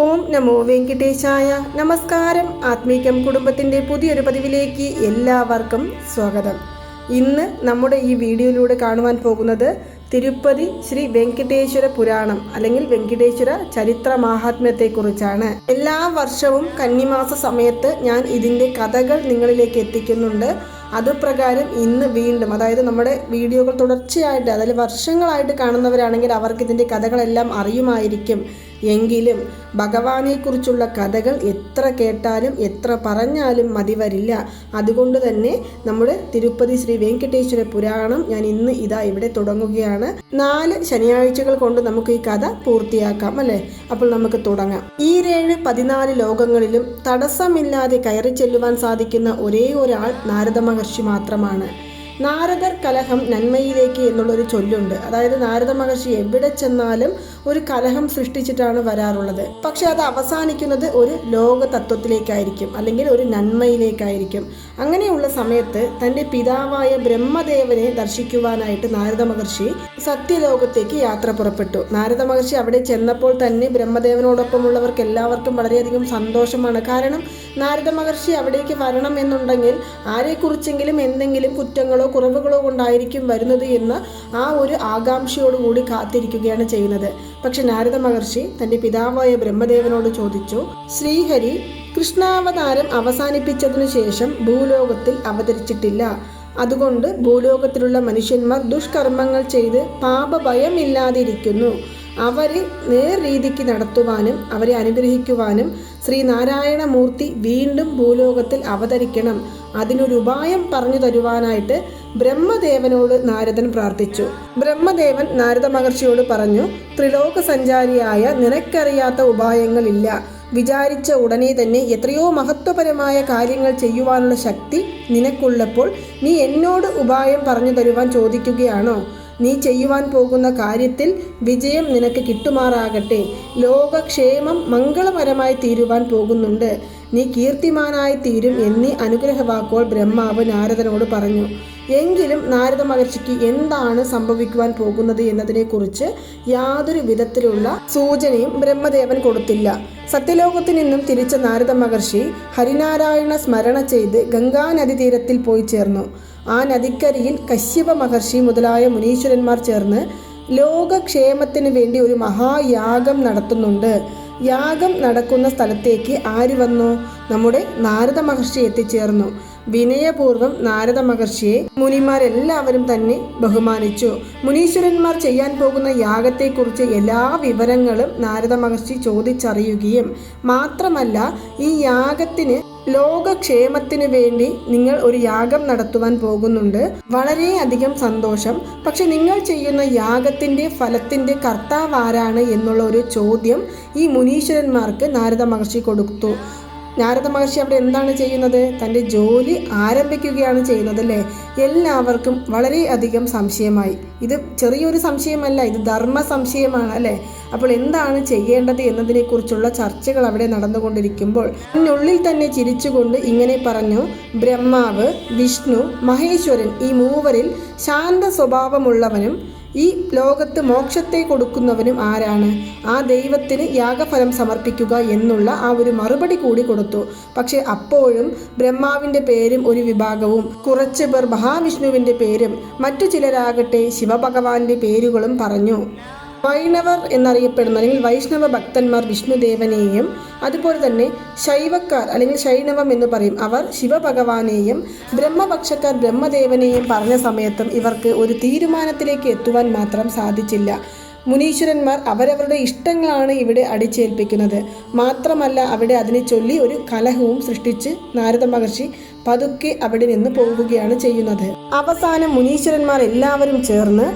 ഓം നമോ വെങ്കിടേശായ നമസ്കാരം. ആത്മീകം കുടുംബത്തിന്റെ പുതിയൊരു പതിവിലേക്ക് എല്ലാവർക്കും സ്വാഗതം. ഇന്ന് നമ്മുടെ ഈ വീഡിയോയിലൂടെ കാണുവാൻ പോകുന്നത് തിരുപ്പതി ശ്രീ വെങ്കടേശ്വര പുരാണം അല്ലെങ്കിൽ വെങ്കടേശ്വര ചരിത്ര മാഹാത്മ്യത്തെക്കുറിച്ചാണ്. എല്ലാ വർഷവും കന്നിമാസ സമയത്ത് ഞാൻ ഇതിന്റെ കഥകൾ നിങ്ങളിലേക്ക് എത്തിക്കുന്നുണ്ട്. അതുപ്രകാരം ഇന്ന് വീണ്ടും അതായത് നമ്മുടെ വീഡിയോകൾ തുടർച്ചയായിട്ട് അതായത് വർഷങ്ങളായിട്ട് കാണുന്നവരാണെങ്കിൽ അവർക്ക് ഇതിന്റെ കഥകളെല്ലാം അറിയുമായിരിക്കും. എങ്കിലും ഭഗവാനെക്കുറിച്ചുള്ള കഥകൾ എത്ര കേട്ടാലും എത്ര പറഞ്ഞാലും മതി വരില്ല. അതുകൊണ്ട് തന്നെ നമ്മുടെ തിരുപ്പതി ശ്രീ വെങ്കടേശ്വര പുരാണം ഞാൻ ഇന്ന് ഇതാ ഇവിടെ തുടങ്ങുകയാണ്. നാല് ശനിയാഴ്ചകൾ കൊണ്ട് നമുക്ക് ഈ കഥ പൂർത്തിയാക്കാം അല്ലേ? അപ്പോൾ നമുക്ക് തുടങ്ങാം. ഈ ഏഴ് പതിനാല് ലോകങ്ങളിലും തടസ്സമില്ലാതെ കയറി ചെല്ലുവാൻ സാധിക്കുന്ന ഒരേ ഒരാൾ നാരദ മഹർഷി മാത്രമാണ്. നാരദർ കലഹം നന്മയിലേക്ക് എന്നുള്ളൊരു ചൊല്ലുണ്ട്. അതായത് നാരദ മഹർഷി എവിടെ ചെന്നാലും ഒരു കലഹം സൃഷ്ടിച്ചിട്ടാണ് വരാറുള്ളത്. പക്ഷെ അത് അവസാനിക്കുന്നത് ഒരു ലോക തത്വത്തിലേക്കായിരിക്കും അല്ലെങ്കിൽ ഒരു നന്മയിലേക്കായിരിക്കും. അങ്ങനെയുള്ള സമയത്ത് തന്റെ പിതാവായ ബ്രഹ്മദേവനെ ദർശിക്കുവാനായിട്ട് നാരദ മഹർഷി സത്യലോകത്തേക്ക് യാത്ര പുറപ്പെട്ടു. നാരദ മഹർഷി അവിടെ ചെന്നപ്പോൾ തന്നെ ബ്രഹ്മദേവനോടൊപ്പമുള്ളവർക്ക് എല്ലാവർക്കും വളരെയധികം സന്തോഷമാണ്. കാരണം നാരദ മഹർഷി അവിടേക്ക് വരണം എന്നുണ്ടെങ്കിൽ ആരെക്കുറിച്ചെങ്കിലും എന്തെങ്കിലും കുറ്റങ്ങളോ കുറവുകളോ കൊണ്ടായിരിക്കും വരുന്നത് എന്ന് ആ ഒരു ആകാംക്ഷയോടുകൂടി കാത്തിരിക്കുകയാണ് ചെയ്യുന്നത്. പക്ഷെ നാരദ മഹർഷി തന്റെ പിതാവായ ബ്രഹ്മദേവനോട് ചോദിച്ചു ശ്രീഹരി കൃഷ്ണാവതാരം അവസാനിപ്പിച്ചതിനു ശേഷം ഭൂലോകത്തിൽ അവതരിച്ചിട്ടില്ല. അതുകൊണ്ട് ഭൂലോകത്തിലുള്ള മനുഷ്യന്മാർ ദുഷ്കർമ്മങ്ങൾ ചെയ്ത് പാപഭയമില്ലാതിരിക്കുന്നു. അവരെ നേർരീതിക്ക് നടത്തുവാനും അവരെ അനുഗ്രഹിക്കുവാനും ശ്രീനാരായണമൂർത്തി വീണ്ടും ഭൂലോകത്തിൽ അവതരിക്കണം. അതിനൊരു ഉപായം പറഞ്ഞു തരുവാനായിട്ട് ബ്രഹ്മദേവനോട് നാരദൻ പ്രാർത്ഥിച്ചു. ബ്രഹ്മദേവൻ നാരദ മഹർഷിയോട് പറഞ്ഞു ത്രിലോക സഞ്ചാരിയായ നിനക്കറിയാത്ത ഉപായങ്ങളില്ല. വിചാരിച്ച ഉടനെ തന്നെ എത്രയോ മഹത്വപരമായ കാര്യങ്ങൾ ചെയ്യുവാനുള്ള ശക്തി നിനക്കുള്ളപ്പോൾ നീ എന്നോട് ഉപായം പറഞ്ഞു തരുവാൻ ചോദിക്കുകയാണോ? നീ ചെയ്യുവാൻ പോകുന്ന കാര്യത്തിൽ വിജയം നിനക്ക് കിട്ടുമാറാകട്ടെ. ലോകക്ഷേമം മംഗളപരമായി തീരുവാൻ പോകുന്നുണ്ട്. നീ കീർത്തിമാനായി തീരും എന്നീ അനുഗ്രഹവാക്കുകൾ ബ്രഹ്മാവ് നാരദനോട് പറഞ്ഞു. എങ്കിലും നാരദ മഹർഷിക്ക് എന്താണ് സംഭവിക്കുവാൻ പോകുന്നത് എന്നതിനെക്കുറിച്ച് യാതൊരു വിധത്തിലുള്ള സൂചനയും ബ്രഹ്മദേവൻ കൊടുത്തില്ല. സത്യലോകത്തു നിന്നും തിരിച്ച നാരദ മഹർഷി ഹരിനാരായണ സ്മരണ ചെയ്ത് ഗംഗാനദി തീരത്തിൽ പോയി ചേർന്നു. ആ നദിക്കരിയിൽ കശ്യപ മഹർഷി മുതലായ മുനീശ്വരന്മാർ ചേർന്ന് ലോകക്ഷേമത്തിന് വേണ്ടി ഒരു മഹായാഗം നടത്തുന്നുണ്ട്. യാഗം നടക്കുന്ന സ്ഥലത്തേക്ക് ആര് വന്നു? നമ്മുടെ നാരദ മഹർഷി എത്തിച്ചേർന്നു. വിനയപൂർവം നാരദ മഹർഷിയെ മുനിമാരെല്ലാവരും തന്നെ ബഹുമാനിച്ചു. മുനീശ്വരന്മാർ ചെയ്യാൻ പോകുന്ന യാഗത്തെക്കുറിച്ച് എല്ലാ വിവരങ്ങളും നാരദ മഹർഷി ചോദിച്ചറിയുകയും മാത്രമല്ല ഈ യാഗത്തിന് ലോകക്ഷേമത്തിന് വേണ്ടി നിങ്ങൾ ഒരു യാഗം നടത്തുവാൻ പോകുന്നുണ്ട്. വളരെയധികം സന്തോഷം. പക്ഷെ നിങ്ങൾ ചെയ്യുന്ന യാഗത്തിന്റെ ഫലത്തിന്റെ കർത്താവാരാണ് എന്നുള്ള ഒരു ചോദ്യം ഈ മുനീശ്വരന്മാർക്ക് നാരദ മഹർഷി കൊടുത്തു. നാരദ മഹർഷി അവിടെ എന്താണ് ചെയ്യുന്നത്? തന്റെ ജോലി ആരംഭിക്കുകയാണ് ചെയ്യുന്നത് അല്ലേ? എല്ലാവർക്കും വളരെയധികം സംശയമായി. ഇത് ചെറിയൊരു സംശയമല്ല ഇത് ധർമ്മ സംശയമാണ് അല്ലേ? അപ്പോൾ എന്താണ് ചെയ്യേണ്ടത് എന്നതിനെക്കുറിച്ചുള്ള ചർച്ചകൾ അവിടെ നടന്നുകൊണ്ടിരിക്കുമ്പോൾ അതിനുള്ളിൽ തന്നെ ചിരിച്ചുകൊണ്ട് ഇങ്ങനെ പറഞ്ഞു ബ്രഹ്മാവ് വിഷ്ണു മഹേശ്വരൻ ഈ മൂവരിൽ ശാന്ത സ്വഭാവമുള്ളവനും ഈ ലോകത്ത് മോക്ഷത്തെ കൊടുക്കുന്നവനും ആരാണ്? ആ ദൈവത്തിന് യാഗഫലം സമർപ്പിക്കുക എന്നുള്ള ആ ഒരു മറുപടി കൂടി കൊടുത്തു. പക്ഷെ അപ്പോഴും ബ്രഹ്മാവിന്റെ പേരും ഒരു വിഭാഗവും കുറച്ച് പേർ മഹാവിഷ്ണുവിന്റെ പേരും മറ്റു ചിലരാകട്ടെ ശിവഭഗവാന്റെ പേരുകളും പറഞ്ഞു. വൈണവർ എന്നറിയപ്പെടുന്ന അല്ലെങ്കിൽ വൈഷ്ണവ ഭക്തന്മാർ വിഷ്ണുദേവനെയും അതുപോലെ തന്നെ ശൈവക്കാർ അല്ലെങ്കിൽ ശൈനവം എന്ന് പറയും. അവർ ശിവഭഗവാനെയും ബ്രഹ്മപക്ഷക്കാർ ബ്രഹ്മദേവനെയും പറഞ്ഞ സമയത്തും ഇവർക്ക് ഒരു തീരുമാനത്തിലേക്ക് എത്തുവാൻ മാത്രം സാധിച്ചില്ല. മുനീശ്വരന്മാർ അവരവരുടെ ഇഷ്ടങ്ങളാണ് ഇവിടെ അടിച്ചേൽപ്പിക്കുന്നത്. മാത്രമല്ല അവിടെ അതിനെ ചൊല്ലി ഒരു കലഹവും സൃഷ്ടിച്ച് നാരദ മഹർഷി പതുക്കെ അവിടെ നിന്ന് പോവുകയാണ് ചെയ്യുന്നത്. അവസാനം മുനീശ്വരന്മാർ എല്ലാവരും ചേർന്ന്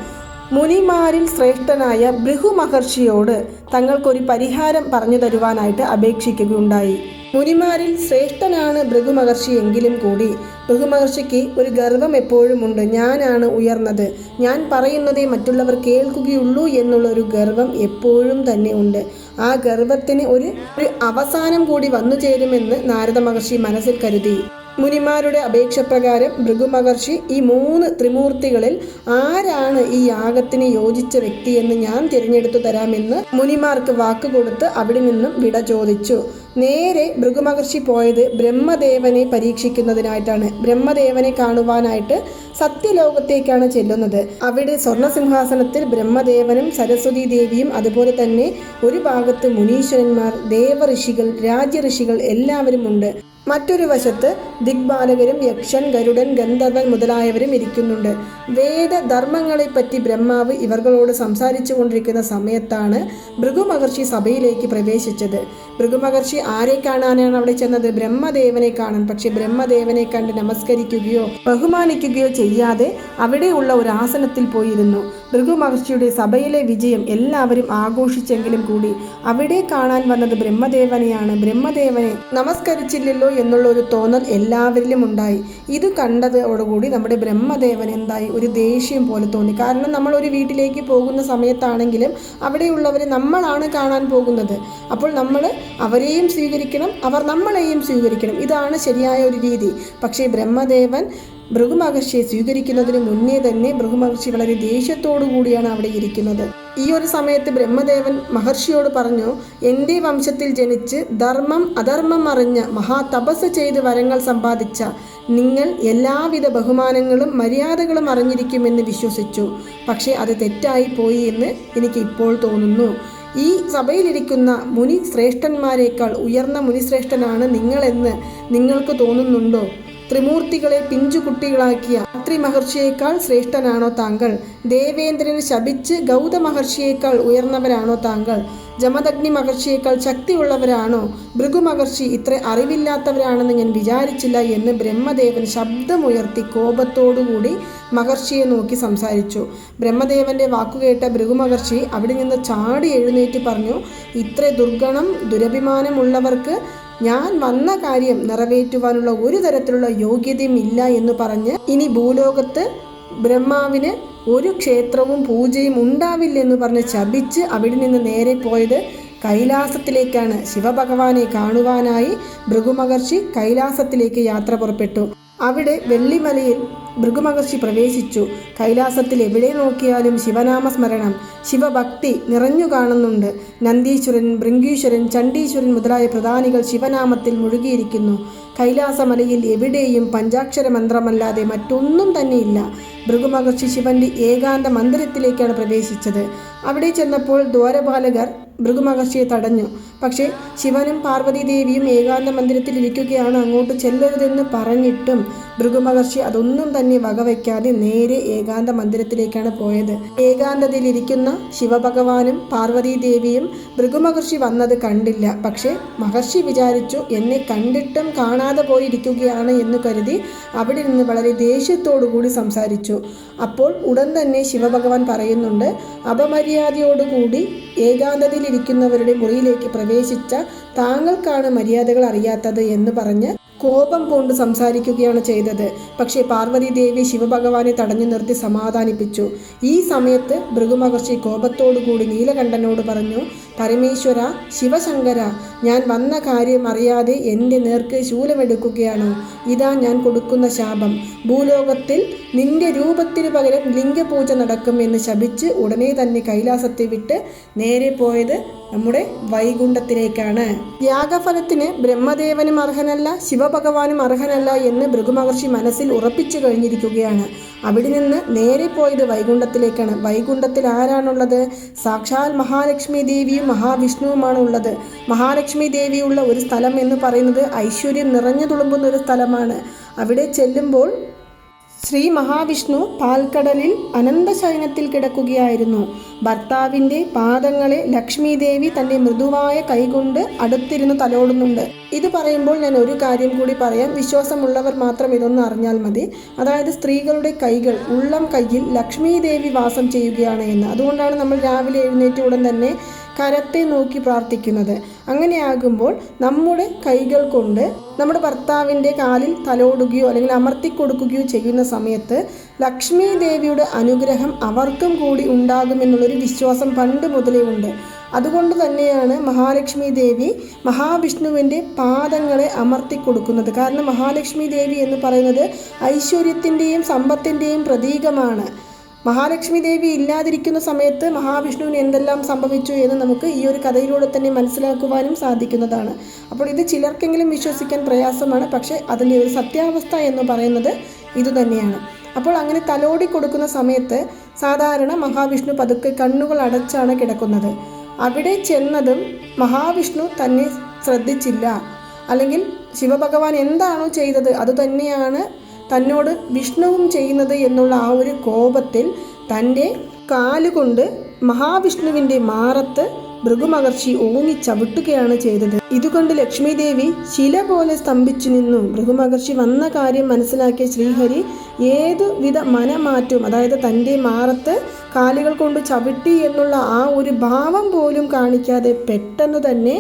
മുനിമാരിൽ ശ്രേഷ്ഠനായ ഭൃഹു മഹർഷിയോട് തങ്ങൾക്കൊരു പരിഹാരം പറഞ്ഞു തരുവാനായിട്ട് അപേക്ഷിക്കുകയുണ്ടായി. മുനിമാരിൽ ശ്രേഷ്ഠനാണ് ഭൃഗു മഹർഷി എങ്കിലും കൂടി ഭൃഗു മഹർഷിക്ക് ഒരു ഗർവം എപ്പോഴുമുണ്ട്. ഞാനാണ് ഉയർന്നത്. ഞാൻ പറയുന്നതേ മറ്റുള്ളവർ കേൾക്കുകയുള്ളൂ എന്നുള്ള ഒരു ഗർവം എപ്പോഴും തന്നെ ഉണ്ട്. ആ ഗർവത്തിന് ഒരു ഒരു അവസാനം കൂടി വന്നു ചേരുമെന്ന് നാരദ മഹർഷി മനസ്സിൽ കരുതി. മുനിമാരുടെ അപേക്ഷ പ്രകാരം ഭൃഗുമഹർഷി ഈ മൂന്ന് ത്രിമൂർത്തികളിൽ ആരാണ് ഈ യാഗത്തിന് യോജിച്ച വ്യക്തി എന്ന് ഞാൻ തിരഞ്ഞെടുത്തു തരാമെന്ന് മുനിമാർക്ക് വാക്കുകൊടുത്ത് അവിടെ നിന്നും വിട ചോദിച്ചു. നേരെ ഭൃഗുമഹർഷി പോയത് ബ്രഹ്മദേവനെ പരീക്ഷിക്കുന്നതിനായിട്ടാണ്. ബ്രഹ്മദേവനെ കാണുവാനായിട്ട് സത്യലോകത്തേക്കാണ് ചെല്ലുന്നത്. അവിടെ സ്വർണസിംഹാസനത്തിൽ ബ്രഹ്മദേവനും സരസ്വതി ദേവിയും അതുപോലെ തന്നെ ഒരു ഭാഗത്ത് മുനീശ്വരന്മാർ ദേവ ഋഷികൾ രാജ്യ ഋഷികൾ എല്ലാവരും ഉണ്ട് മറ്റൊരു വശത്ത് ദിഗ്ബാലകരും യക്ഷൻ ഗരുഡൻ ഗന്ധർവൻ മുതലായവരും ഇരിക്കുന്നുണ്ട്. വേദധർമ്മങ്ങളെപ്പറ്റി ബ്രഹ്മാവ് ഇവർകളോട് സംസാരിച്ചു കൊണ്ടിരിക്കുന്ന സമയത്താണ് ഭൃഗുമഹർഷി സഭയിലേക്ക് പ്രവേശിച്ചത്. ഭൃഗുമഹർഷി ആരെ കാണാനാണ് അവിടെ ചെന്നത്? ബ്രഹ്മദേവനെ കാണാൻ. പക്ഷെ ബ്രഹ്മദേവനെ കണ്ട് നമസ്കരിക്കുകയോ ബഹുമാനിക്കുകയോ ചെയ്യാതെ അവിടെയുള്ള ഒരു ആസനത്തിൽ പോയിരുന്നു. ഭൃഗുമഹർഷിയുടെ സഭയിലെ വിജയം എല്ലാവരും ആഘോഷിച്ചെങ്കിലും കൂടി അവിടെ കാണാൻ വന്നത് ബ്രഹ്മദേവനെയാണ്. ബ്രഹ്മദേവനെ നമസ്കരിച്ചില്ലല്ലോ എന്നുള്ള ഒരു തോന്നൽ എല്ലാവരിലും ഉണ്ടായി. ഇത് കണ്ടതോടുകൂടി നമ്മുടെ ബ്രഹ്മദേവൻ എന്തായി? ഒരു ദേഷ്യം പോലെ തോന്നി. കാരണം നമ്മൾ ഒരു വീട്ടിലേക്ക് പോകുന്ന സമയത്താണെങ്കിലും അവിടെയുള്ളവരെ നമ്മളാണ് കാണാൻ പോകുന്നത്. അപ്പോൾ നമ്മൾ അവരെയും സ്വീകരിക്കണം അവർ നമ്മളെയും സ്വീകരിക്കണം. ഇതാണ് ശരിയായ ഒരു രീതി. പക്ഷേ ബ്രഹ്മദേവൻ ഭൃഗുമഹർഷിയെ സ്വീകരിക്കുന്നതിന് മുന്നേ തന്നെ ഭൃഗുമഹർഷി വളരെ ദേഷ്യത്തോടു കൂടിയാണ് അവിടെ ഇരിക്കുന്നത്. ഈ ഒരു സമയത്ത് ബ്രഹ്മദേവൻ മഹർഷിയോട് പറഞ്ഞു എന്റെ വംശത്തിൽ ജനിച്ച് ധർമ്മം അധർമ്മം അറിഞ്ഞ മഹാതപസ് ചെയ്ത് വരങ്ങൾ സമ്പാദിച്ച നിങ്ങൾ എല്ലാവിധ ബഹുമാനങ്ങളും മര്യാദകളും അറിഞ്ഞിരിക്കുമെന്ന് വിശ്വസിച്ചു. പക്ഷേ അത് തെറ്റായി പോയി എന്ന് എനിക്ക് ഇപ്പോൾ തോന്നുന്നു. ഈ സഭയിലിരിക്കുന്ന മുനി ശ്രേഷ്ഠന്മാരെക്കാൾ ഉയർന്ന മുനിശ്രേഷ്ഠനാണ് നിങ്ങളെന്ന് നിങ്ങൾക്ക് തോന്നുന്നുണ്ടോ? ത്രിമൂർത്തികളെ പിഞ്ചുകുട്ടികളാക്കിയ അത്രി മഹർഷിയേക്കാൾ ശ്രേഷ്ഠനാണോ താങ്കൾ? ദേവേന്ദ്രനെ ശപിച്ച് ഗൗതമഹർഷിയേക്കാൾ ഉയർന്നവരാണോ താങ്കൾ? ജമദഗ്നി മഹർഷിയേക്കാൾ ശക്തിയുള്ളവരാണോ? ഭൃഗു മഹർഷി ഇത്ര അറിവില്ലാത്തവരാണെന്ന് ഞാൻ വിചാരിച്ചില്ല എന്ന് ബ്രഹ്മദേവൻ ശബ്ദമുയർത്തി കോപത്തോടുകൂടി മഹർഷിയെ നോക്കി സംസാരിച്ചു. ബ്രഹ്മദേവന്റെ വാക്കുകേട്ട ഭൃഗു മഹർഷി അവിടെ നിന്ന് ചാടി എഴുന്നേറ്റ് പറഞ്ഞു ഇത്ര ദുർഗണം ദുരഭിമാനമുള്ളവർക്ക് ഞാൻ വന്ന കാര്യം നിറവേറ്റുവാനുള്ള ഒരു തരത്തിലുള്ള യോഗ്യതയും ഇല്ല എന്ന് പറഞ്ഞ് ഇനി ഭൂലോകത്ത് ബ്രഹ്മാവിന് ഒരു ക്ഷേത്രവും പൂജയും ഉണ്ടാവില്ല എന്ന് പറഞ്ഞ് ശപിച്ച് അവിടെ നിന്ന് നേരെ പോയത് കൈലാസത്തിലേക്കാണ്. ശിവഭഗവാനെ കാണുവാനായി ഭൃഗുമഹർഷി കൈലാസത്തിലേക്ക് യാത്ര പുറപ്പെട്ടു. അവിടെ വെള്ളിമലയിൽ ഭൃഗുമഹർഷി പ്രവേശിച്ചു. കൈലാസത്തിൽ എവിടെ നോക്കിയാലും ശിവനാമസ്മരണം. ശിവഭക്തി നിറഞ്ഞു കാണുന്നുണ്ട്. നന്ദീശ്വരൻ ഭൃംഗീശ്വരൻ ചണ്ഡീശ്വരൻ മുതലായ പ്രധാനികൾ ശിവനാമത്തിൽ മുഴുകിയിരിക്കുന്നു. കൈലാസമലയിൽ എവിടെയും പഞ്ചാക്ഷര മന്ത്രമല്ലാതെ മറ്റൊന്നും തന്നെയില്ല. ഭൃഗുമഹർഷി ശിവന്റെ ഏകാന്ത മന്ദിരത്തിലേക്കാണ് പ്രവേശിച്ചത്. അവിടെ ചെന്നപ്പോൾ ദ്വാരപാലകർ ഭൃഗുമഹർഷിയെ തടഞ്ഞു. പക്ഷേ ശിവനും പാർവതി ദേവിയും ഏകാന്ത മന്ദിരത്തിൽ ഇരിക്കുകയാണ് അങ്ങോട്ട് ചെല്ലരുതെന്ന് പറഞ്ഞിട്ടും ഭൃഗുമഹർഷി അതൊന്നും തന്നെ വകവയ്ക്കാതെ നേരെ ഏകാന്ത മന്ദിരത്തിലേക്കാണ് പോയത്. ഏകാന്തതയിലിരിക്കുന്ന ശിവഭഗവാനും പാർവതി ദേവിയും ഭൃഗുമഹർഷി വന്നത് കണ്ടില്ല. പക്ഷേ മഹർഷി വിചാരിച്ചു എന്നെ കണ്ടിട്ടും കാണാതെ പോയിരിക്കുകയാണ് എന്ന് കരുതി അവിടെ നിന്ന് വളരെ ദേഷ്യത്തോടു കൂടി സംസാരിച്ചു. അപ്പോൾ ഉടൻ തന്നെ ശിവഭഗവാൻ പറയുന്നുണ്ട് അപമര്യാദയോടുകൂടി ഏകാന്തതയിലിരിക്കുന്നവരുടെ മുറിയിലേക്ക് പ്രവേശിച്ച താങ്കൾക്കാണ് മര്യാദകൾ അറിയാത്തത് എന്ന് പറഞ്ഞ് കോപം കൊണ്ട് സംസാരിക്കുകയാണ് ചെയ്തത്. പക്ഷേ പാർവതി ദേവി ശിവഭഗവാനെ തടഞ്ഞു നിർത്തി സമാധാനിപ്പിച്ചു. ഈ സമയത്ത് ഭൃഗുമഹർഷി കോപത്തോടുകൂടി നീലകണ്ഠനോട് പറഞ്ഞു പരമേശ്വര ശിവശങ്കര ഞാൻ വന്ന കാര്യം അറിയാതെ എന്റെ നേർക്ക് ശൂലമെടുക്കുകയാണോ. ഇതാ ഞാൻ കൊടുക്കുന്ന ശാപം. ഭൂലോകത്തിൽ നിന്റെ രൂപത്തിന് പകരം ലിംഗപൂജ നടക്കും എന്ന് ശപിച്ച് ഉടനെ തന്നെ കൈലാസത്തെ വിട്ട് നേരെ പോയത് നമ്മുടെ വൈകുണ്ഠത്തിലേക്കാണ്. യാഗഫലത്തിന് ബ്രഹ്മദേവനും അർഹനല്ല ശിവഭഗവാനും അർഹനല്ല എന്ന് ഭൃഗുമഹർഷി മനസ്സിൽ ഉറപ്പിച്ചു കഴിഞ്ഞിരിക്കുകയാണ്. അവിടെ നിന്ന് നേരെ പോയത് വൈകുണ്ഠത്തിലേക്കാണ്. വൈകുണ്ഠത്തിൽ ആരാണുള്ളത്? സാക്ഷാൽ മഹാലക്ഷ്മി ദേവിയും മഹാവിഷ്ണുവുമാണ് ഉള്ളത്. മഹാലക്ഷ്മി ദേവിയുള്ള ഒരു സ്ഥലം എന്ന് പറയുന്നത് ഐശ്വര്യം നിറഞ്ഞു തുളുമ്പുന്ന ഒരു സ്ഥലമാണ്. അവിടെ ചെല്ലുമ്പോൾ ശ്രീ മഹാവിഷ്ണു പാൽക്കടലിൽ അനന്തശയനത്തിൽ കിടക്കുകയായിരുന്നു. ഭർത്താവിന്റെ പാദങ്ങളെ ലക്ഷ്മി തന്റെ മൃദുവായ കൈകൊണ്ട് അടുത്തിരുന്ന് തലോടുന്നുണ്ട്. ഇത് പറയുമ്പോൾ ഞാൻ ഒരു കാര്യം കൂടി പറയാം. വിശ്വാസമുള്ളവർ മാത്രം ഇതൊന്ന് അറിഞ്ഞാൽ മതി. അതായത് സ്ത്രീകളുടെ കൈകൾ ഉള്ളം കയ്യിൽ ലക്ഷ്മി ദേവി വാസം ചെയ്യുകയാണ് എന്ന്. അതുകൊണ്ടാണ് നമ്മൾ രാവിലെ എഴുന്നേറ്റ ഉടൻ തന്നെ കരത്തെ നോക്കി പ്രാർത്ഥിക്കുന്നത്. അങ്ങനെയാകുമ്പോൾ നമ്മുടെ കൈകൾ കൊണ്ട് നമ്മുടെ ഭർത്താവിന്റെ കാലിൽ തലോടുകയോ അല്ലെങ്കിൽ അമർത്തി കൊടുക്കുകയോ ചെയ്യുന്ന സമയത്ത് ലക്ഷ്മി ദേവിയുടെ അനുഗ്രഹം അവർക്കും കൂടി ഉണ്ടാകുമെന്നുള്ളൊരു വിശ്വാസം പണ്ട് മുതലേ ഉണ്ട്. അതുകൊണ്ട് തന്നെയാണ് മഹാലക്ഷ്മി ദേവി മഹാവിഷ്ണുവിന്റെ പാദങ്ങളെ അമർത്തി കൊടുക്കുന്നത് കാരണം മഹാലക്ഷ്മി ദേവി എന്ന് പറയുന്നത് ഐശ്വര്യത്തിന്റെയും സമ്പത്തിന്റെയും പ്രതീകമാണ്. മഹാലക്ഷ്മി ദേവി ഇല്ലാതിരിക്കുന്ന സമയത്ത് മഹാവിഷ്ണുവിന് എന്തെല്ലാം സംഭവിച്ചു എന്ന് നമുക്ക് ഈ ഒരു കഥയിലൂടെ തന്നെ മനസ്സിലാക്കുവാനും സാധിക്കുന്നതാണ്. അപ്പോൾ ഇത് ചിലർക്കെങ്കിലും വിശ്വസിക്കാൻ പ്രയാസമാണ്. പക്ഷേ അതിന്റെ ഒരു സത്യാവസ്ഥ എന്ന് പറയുന്നത് ഇതുതന്നെയാണ് അപ്പോൾ അങ്ങനെ തലോടി കൊടുക്കുന്ന സമയത്ത് സാധാരണ മഹാവിഷ്ണു പതുക്കെ കണ്ണുകൾ അടച്ചാണ് കിടക്കുന്നത്. അവിടെ ചെന്നതും മഹാവിഷ്ണു തന്നെ ശ്രദ്ധിച്ചില്ല. അല്ലെങ്കിൽ ശിവഭഗവാൻ എന്താണോ ചെയ്തത് അതുതന്നെയാണ് തന്നോട് വിഷ്ണുവും ചെയ്യുന്നത് എന്നുള്ള ആ ഒരു കോപത്തിൽ തന്റെ കാലുകൊണ്ട് മഹാവിഷ്ണുവിന്റെ മാറത്ത് ഭൃഗുമഹർഷി ഓങ്ങി ചവിട്ടുകയാണ് ചെയ്തത്. ഇതുകൊണ്ട് ലക്ഷ്മി ദേവി ശില പോലെ സ്തംഭിച്ചു നിന്നു. ഭൃഗുമഹർഷി വന്ന കാര്യം മനസ്സിലാക്കിയ ശ്രീഹരി ഏതുവിധ മനമാറ്റവും അതായത് തന്റെ മാറത്ത് കാലുകൾ കൊണ്ട് ചവിട്ടി എന്നുള്ള ആ ഒരു ഭാവം പോലും കാണിക്കാതെ പെട്ടെന്ന് തന്നെ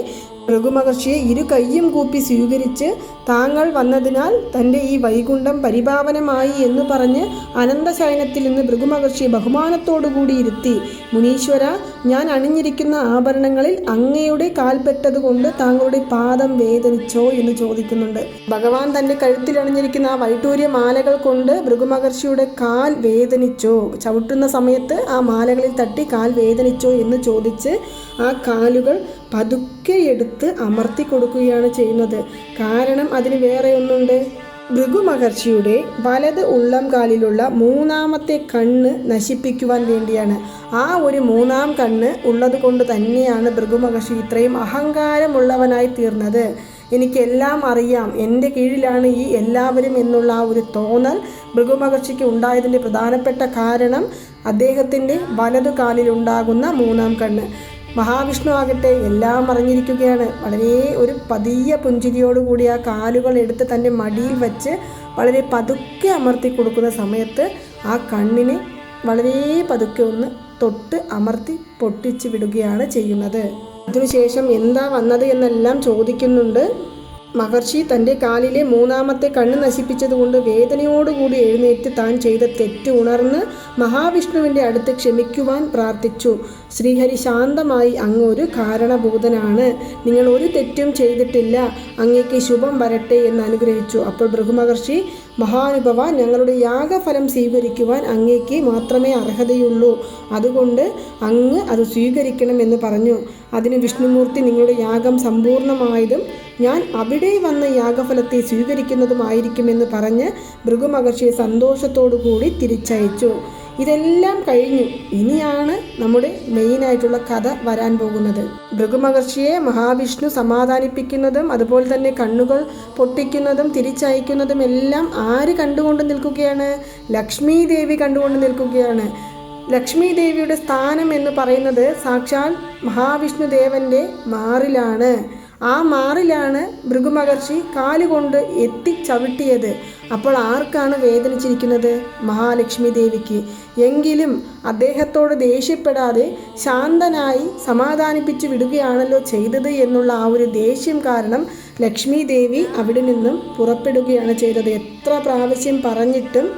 ഭൃഗുമഹർഷിയെ ഇരു കൈയും കൂപ്പി സ്വീകരിച്ച് താങ്കൾ വന്നതിനാൽ തന്റെ ഈ വൈകുണ്ഠം പരിപാവനമായി എന്ന് പറഞ്ഞ് അനന്തശയനത്തിൽ നിന്ന് ഭൃഗുമഹർഷിയെ ബഹുമാനത്തോടുകൂടി ഇരുത്തി മുനീശ്വര ഞാൻ അണിഞ്ഞിരിക്കുന്ന ആഭരണങ്ങളിൽ അങ്ങയുടെ കാൽപ്പെട്ടതുകൊണ്ട് താങ്കളുടെ പാദം വേദനിച്ചോ എന്ന് ചോദിക്കുന്നുണ്ട്. ഭഗവാൻ തന്റെ കഴുത്തിൽ അണിഞ്ഞിരിക്കുന്ന ആ വൈട്ടൂര്യ മാലകൾ കൊണ്ട് ഭൃഗുമഹർഷിയുടെ കാൽ വേദനിച്ചോ? ചവിട്ടുന്ന സമയത്ത് ആ മാലകളിൽ തട്ടി കാൽ വേദനിച്ചോ എന്ന് ചോദിച്ച് ആ കാലുകൾ പതുക്കെ എടുത്ത് അമർത്തി കൊടുക്കുകയാണ് ചെയ്യുന്നത്. കാരണം അതിന് വേറെ ഒന്നുണ്ട്. ഭൃഗു മഹർഷിയുടെ വലത് ഉള്ളം കാലിലുള്ള മൂന്നാമത്തെ കണ്ണ് നശിപ്പിക്കുവാൻ വേണ്ടിയാണ്. ആ ഒരു മൂന്നാം കണ്ണ് ഉള്ളത് കൊണ്ട് തന്നെയാണ് ഭൃഗു മഹർഷി ഇത്രയും അഹങ്കാരമുള്ളവനായി തീർന്നത്. എനിക്കെല്ലാം അറിയാം. എന്റെ കീഴിലാണ് ഈ എല്ലാവരും എന്നുള്ള ആ ഒരു തോന്നൽ ഭൃഗു മഹർഷിക്ക് ഉണ്ടായതിന്റെ പ്രധാനപ്പെട്ട കാരണം അദ്ദേഹത്തിന്റെ വലതു കാലിലുണ്ടാകുന്ന മൂന്നാം കണ്ണ്. മഹാവിഷ്ണു ആകട്ടെ എല്ലാം അറിഞ്ഞിരിക്കുകയാണ്. വളരെ ഒരു പതിയ പുഞ്ചിരിയോടുകൂടി ആ കാലുകൾ എടുത്ത് തന്റെ മടിയിൽ വെച്ച് വളരെ പതുക്കെ അമർത്തി കൊടുക്കുന്ന സമയത്ത് ആ കണ്ണിനെ വളരെ പതുക്കെ ഒന്ന് തൊട്ട് അമർത്തി പൊട്ടിച്ചു വിടുകയാണ് ചെയ്യുന്നത്. അതിനുശേഷം എന്താ വന്നത് എന്നെല്ലാം ചോദിക്കുന്നുണ്ട്. മഹർഷി തന്റെ കാലിലെ മൂന്നാമത്തെ കണ്ണ് നശിപ്പിച്ചതുകൊണ്ട് വേദനയോടുകൂടി എഴുന്നേറ്റ് താൻ ചെയ്ത തെറ്റ് ഉണർന്ന് മഹാവിഷ്ണുവിന്റെ അടുത്ത് ക്ഷമിക്കുവാൻ പ്രാർത്ഥിച്ചു. ശ്രീഹരി ശാന്തമായി അങ്ങ് ഒരു കാരണഭൂതനാണ് നിങ്ങൾ ഒരു തെറ്റും ചെയ്തിട്ടില്ല. അങ്ങേക്ക് ശുഭം വരട്ടെ എന്ന് അനുഗ്രഹിച്ചു. അപ്പോൾ ബൃഹുമഹർഷി മഹാനുഭവ ഞങ്ങളുടെ യാഗഫലം സ്വീകരിക്കുവാൻ അങ്ങേക്ക് മാത്രമേ അർഹതയുള്ളൂ. അതുകൊണ്ട് അങ്ങ് അത് സ്വീകരിക്കണമെന്ന് പറഞ്ഞു. അതിന് വിഷ്ണുമൂർത്തി നിങ്ങളുടെ യാഗം സമ്പൂർണമായതും ഞാൻ അവിടെ വന്ന യാഗഫലത്തെ സ്വീകരിക്കുന്നതുമായിരിക്കുമെന്ന് പറഞ്ഞ് ഭൃഗുമഹർഷിയെ സന്തോഷത്തോടു കൂടി തിരിച്ചയച്ചു. ഇതെല്ലാം കഴിഞ്ഞു. ഇനിയാണ് നമ്മുടെ മെയിനായിട്ടുള്ള കഥ വരാൻ പോകുന്നത്. ഭൃഗുമഹർഷിയെ മഹാവിഷ്ണു സമാധാനിപ്പിക്കുന്നതും അതുപോലെ തന്നെ കണ്ണുകൾ പൊട്ടിക്കുന്നതും തിരിച്ചയക്കുന്നതും എല്ലാം ആര് കണ്ടുകൊണ്ട് നിൽക്കുകയാണ്? ലക്ഷ്മി ദേവി കണ്ടുകൊണ്ട് നിൽക്കുകയാണ്. ലക്ഷ്മി ദേവിയുടെ സ്ഥാനം എന്ന് പറയുന്നത് സാക്ഷാൽ മഹാവിഷ്ണു ദേവന്റെ മാറിലാണ്. ആ മാറിലാണ് ഭൃഗുമഹർഷി കാലുകൊണ്ട് എത്തി ചവിട്ടിയത് അപ്പോൾ ആർക്കാണ് വേദനിച്ചിരിക്കുന്നത്? മഹാലക്ഷ്മി ദേവിക്ക്. എങ്കിലും അദ്ദേഹത്തോട് ദേഷ്യപ്പെടാതെ ശാന്തനായി സമാധാനിപ്പിച്ചു വിടുകയാണല്ലോ ചെയ്തത് എന്നുള്ള ആ ഒരു ദേഷ്യം കാരണം ലക്ഷ്മി ദേവി അവിടെ നിന്നും പുറപ്പെടുകയാണ് ചെയ്തത്. എത്ര പ്രാവശ്യം പറഞ്ഞിട്ടും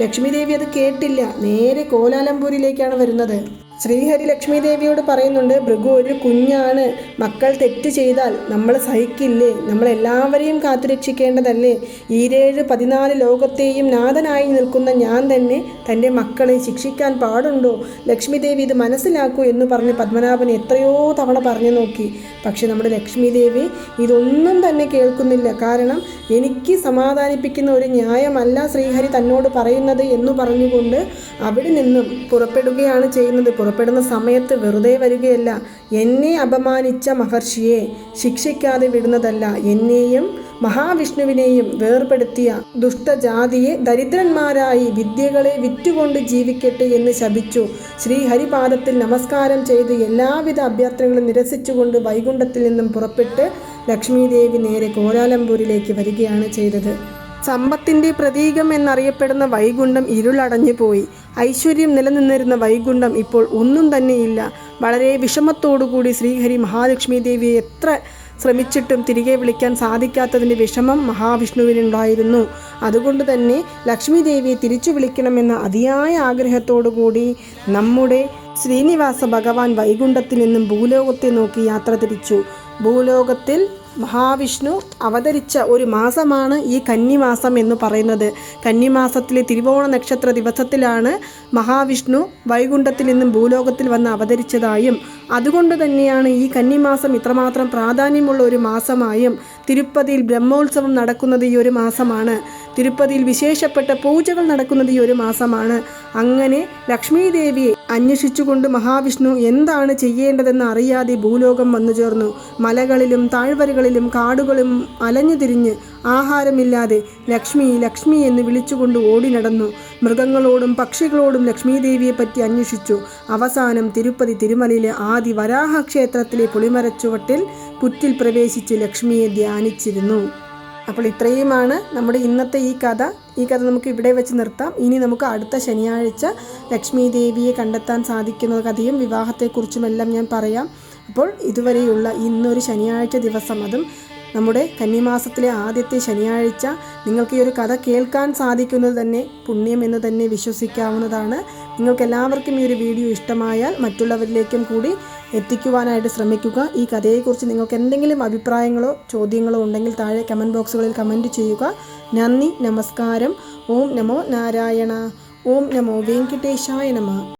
ലക്ഷ്മി ദേവി അത് കേട്ടില്ല. നേരെ കോലാലംപൂരിലേക്കാണ് വരുന്നത്. ശ്രീഹരി ലക്ഷ്മി ദേവിയോട് പറയുന്നുണ്ട് ഭൃഗു ഒരു കുഞ്ഞാണ്. മക്കൾ തെറ്റ് ചെയ്താൽ നമ്മൾ സഹിക്കില്ലേ? നമ്മൾ എല്ലാവരെയും കാത്തുരക്ഷിക്കേണ്ടതല്ലേ? ഈരേഴ് പതിനാല് ലോകത്തെയും നാഥനായി നിൽക്കുന്ന ഞാൻ തന്നെ തന്റെ മക്കളെ ശിക്ഷിക്കാൻ പാടുണ്ടോ? ലക്ഷ്മി ദേവി ഇത് മനസ്സിലാക്കൂ എന്ന് പറഞ്ഞ് പത്മനാഭൻ എത്രയോ തവണ പറഞ്ഞു നോക്കി. പക്ഷെ നമ്മുടെ ലക്ഷ്മി ദേവി ഇതൊന്നും തന്നെ കേൾക്കുന്നില്ല. കാരണം എനിക്ക് സമാധാനിപ്പിക്കുന്ന ഒരു ന്യായമല്ല ശ്രീഹരി തന്നോട് പറയുന്നത് എന്ന് പറഞ്ഞുകൊണ്ട് അവിടെ നിന്നും പുറപ്പെടുകയാണ് ചെയ്യുന്നത്. പുറപ്പെടുന്ന സമയത്ത് വെറുതെ വരികയല്ല. എന്നെ അപമാനിച്ച മഹർഷിയെ ശിക്ഷിക്കാതെ വിടുന്നതല്ല. എന്നെയും മഹാവിഷ്ണുവിനെയും വേർപെടുത്തിയ ദുഷ്ടജാതിയെ ദരിദ്രന്മാരായി വിദ്യകളെ വിറ്റുകൊണ്ട് ജീവിക്കട്ടെ എന്ന് ശപിച്ചു. ശ്രീഹരിപാദത്തിൽ നമസ്കാരം ചെയ്ത് എല്ലാവിധ അഭ്യർത്ഥനകളും നിരസിച്ചുകൊണ്ട് വൈകുണ്ഠത്തിൽ നിന്നും പുറപ്പെട്ട് ലക്ഷ്മീദേവി നേരെ കോലാലംപൂരിലേക്ക് വരികയാണ് ചെയ്തത്. സമ്പത്തിന്റെ പ്രതീകം എന്നറിയപ്പെടുന്ന വൈകുണ്ഠം ഇരുളടഞ്ഞു പോയി. ഐശ്വര്യം നിലനിന്നിരുന്ന വൈകുണ്ഠം ഇപ്പോൾ ഒന്നും തന്നെയില്ല. വളരെ വിഷമത്തോടുകൂടി ശ്രീഹരി മഹാലക്ഷ്മി ദേവിയെ എത്ര ശ്രമിച്ചിട്ടും തിരികെ വിളിക്കാൻ സാധിക്കാത്തതിന്റെ വിഷമം മഹാവിഷ്ണുവിനുണ്ടായിരുന്നു. അതുകൊണ്ട് തന്നെ ലക്ഷ്മി ദേവിയെ തിരിച്ചു വിളിക്കണമെന്ന അതിയായ ആഗ്രഹത്തോടു കൂടി നമ്മുടെ ശ്രീനിവാസ ഭഗവാൻ വൈകുണ്ഠത്തിൽ നിന്നും ഭൂലോകത്തെ നോക്കി യാത്ര തിരിച്ചു. ഭൂലോകത്തിൽ മഹാവിഷ്ണു അവതരിച്ച ഒരു മാസമാണ് ഈ കന്നിമാസം എന്ന് പറയുന്നത്. കന്നിമാസത്തിലെ തിരുവോണ നക്ഷത്ര ദിവസത്തിലാണ് മഹാവിഷ്ണു വൈകുണ്ഠത്തിൽ നിന്നും ഭൂലോകത്തിൽ വന്ന് അവതരിച്ചതായും അതുകൊണ്ട് തന്നെയാണ് ഈ കന്നിമാസം ഇത്രമാത്രം പ്രാധാന്യമുള്ള ഒരു മാസമായും തിരുപ്പതിയിൽ ബ്രഹ്മോത്സവം നടക്കുന്നത് ഈ ഒരു മാസമാണ്. തിരുപ്പതിയിൽ വിശേഷപ്പെട്ട പൂജകൾ നടക്കുന്നത് ഈ ഒരു മാസമാണ്. അങ്ങനെ ലക്ഷ്മി ദേവിയെ അന്വേഷിച്ചുകൊണ്ട് മഹാവിഷ്ണു എന്താണ് ചെയ്യേണ്ടതെന്ന് അറിയാതെ ഭൂലോകം വന്നു ചേർന്നു. മലകളിലും താഴ്വരകളിലും കാടുകളും അലഞ്ഞു തിരിഞ്ഞ് ആഹാരമില്ലാതെ ലക്ഷ്മി ലക്ഷ്മി എന്ന് വിളിച്ചുകൊണ്ട് ഓടി നടന്നു. മൃഗങ്ങളോടും പക്ഷികളോടും ലക്ഷ്മി ദേവിയെപ്പറ്റി അന്വേഷിച്ചു. അവസാനം തിരുപ്പതി തിരുമലയിലെ ആദി വരാഹ ക്ഷേത്രത്തിലെ പുളിമരച്ചുവട്ടിൽ പുറ്റിൽ പ്രവേശിച്ച് ലക്ഷ്മിയെ ധ്യാനിച്ചിരുന്നു. അപ്പോൾ ഇത്രയുമാണ് നമ്മുടെ ഇന്നത്തെ ഈ കഥ. ഈ കഥ നമുക്ക് ഇവിടെ വെച്ച് നിർത്താം. ഇനി നമുക്ക് അടുത്ത ശനിയാഴ്ച ലക്ഷ്മി ദേവിയെ കണ്ടെത്താൻ സാധിക്കുന്ന കഥയും വിവാഹത്തെക്കുറിച്ചുമെല്ലാം ഞാൻ പറയാം. അപ്പോൾ ഇതുവരെയുള്ള ഇന്നൊരു ശനിയാഴ്ച ദിവസം അതും നമ്മുടെ കന്നിമാസത്തിലെ ആദ്യത്തെ ശനിയാഴ്ച നിങ്ങൾക്ക് ഈ ഒരു കഥ കേൾക്കാൻ സാധിക്കുന്നത് തന്നെ പുണ്യം എന്ന് തന്നെ വിശ്വസിക്കാവുന്നതാണ്. നിങ്ങൾക്ക് എല്ലാവർക്കും ഈ ഒരു വീഡിയോ ഇഷ്ടമായാൽ മറ്റുള്ളവരിലേക്കും കൂടി എത്തിക്കുവാനായിട്ട് ശ്രമിക്കുക. ഈ കഥയെക്കുറിച്ച് നിങ്ങൾക്ക് എന്തെങ്കിലും അഭിപ്രായങ്ങളോ ചോദ്യങ്ങളോ ഉണ്ടെങ്കിൽ താഴെ കമന്റ് ബോക്സുകളിൽ കമന്റ് ചെയ്യുക. നന്ദി നമസ്കാരം. ഓം നമോ നാരായണ. ഓം നമോ വെങ്കിട്ടേശായ നമ.